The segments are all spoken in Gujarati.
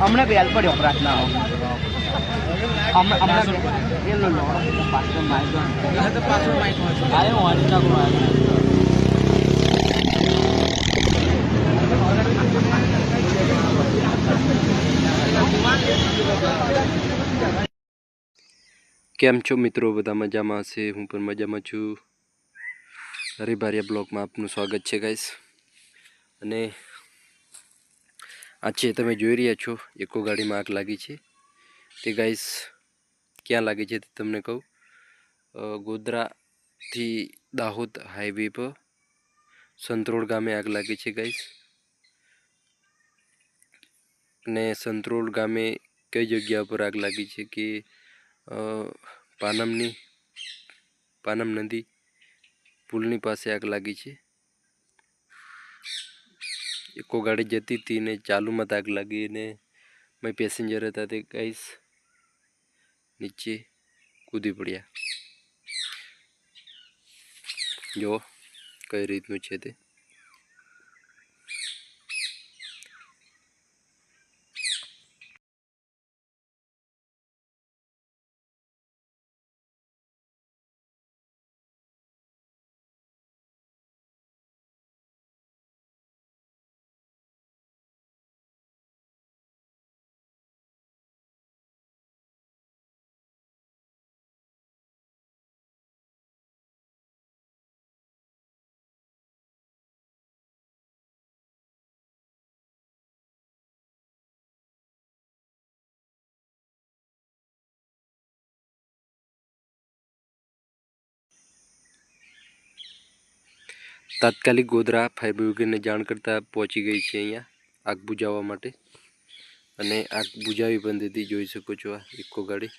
અમને બેલ પડ્યો પ્રાર્થના કેમ છો મિત્રો? બધા મજામાં હશે? હું પણ મજામાં છું. હરિભારિયા બ્લોગમાં આપનું સ્વાગત છે ગાઈસ અને આ છે તમે જોઈ રહ્યા છો, એકો ગાડીમાં આગ લાગી છે. તે ગાઈસ ક્યાં લાગી છે તે તમને કહું? ગોધરાથી દાહોદ હાઈવે પર સંતરોડ ગામે આગ લાગી છે ગાઈસ અને સંતરોડ ગામે કઈ જગ્યા પર આગ લાગી છે કે પાનમની, પાનમ નદી પુલની પાસે આગ લાગી છે. એકો ગાડી જતી હતી ને ચાલુમાં આગ લાગી ને મેં પેસેન્જર હતા તે ગાઈસ નીચે કૂદી પડ્યા. જો કઈ રીતનું છે તે. તાત્કાલિક ગોધરા ફાયર બ્રિગેડને જાણ કરતાં પહોંચી ગઈ છે અહીંયા આગ બુજાવવા માટે. અને આગ બુજાવી પણ દીધી જોઈ શકો છો આ ઇકો ગાડી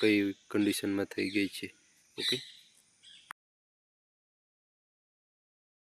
કઈ કન્ડિશનમાં થઈ ગઈ છે. ઓકે